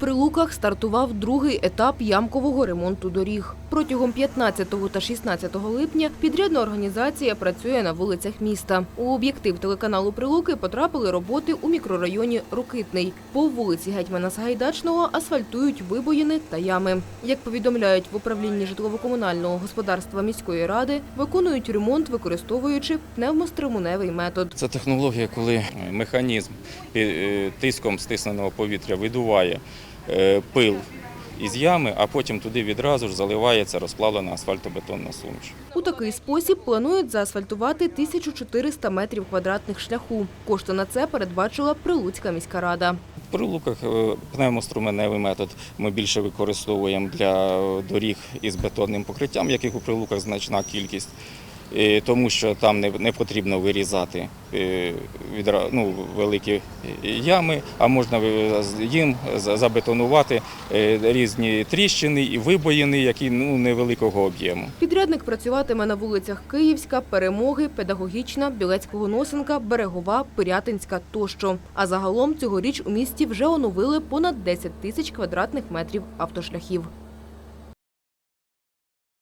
Прилуках стартував другий етап ямкового ремонту доріг. Протягом 15 та 16 липня підрядна організація працює на вулицях міста. У об'єктив телеканалу Прилуки потрапили роботи у мікрорайоні Рокитний. По вулиці Гетьмана Сагайдачного асфальтують вибоїни та ями. Як повідомляють в управлінні житлово-комунального господарства міської ради, виконують ремонт, використовуючи пневмостримуневий метод. Це технологія, коли механізм е, тиском стисненого повітря видуває пил із ями, а потім туди відразу ж заливається розплавлена асфальтобетонна суміш. У такий спосіб планують заасфальтувати 1400 метрів квадратних шляху. Кошти на це передбачила Прилуцька міська рада. В прилуках е, пневмоструменевий метод ми більше використовуємо для доріг із бетонним покриттям, яких у прилуках значна кількість. Е, Тому що там не, потрібно вирізати е, ну, великі ями, а можна їм за- забетонувати е, різні тріщини і вибоїни, які ну, невеликого об'єму. Підрядник працюватиме на вулицях Київська, Перемоги, Педагогічна, Білецького Носенка, Берегова, Пирятинська тощо. А загалом цьогоріч у місті вже оновили понад 10 тисяч квадратних метрів автошляхів.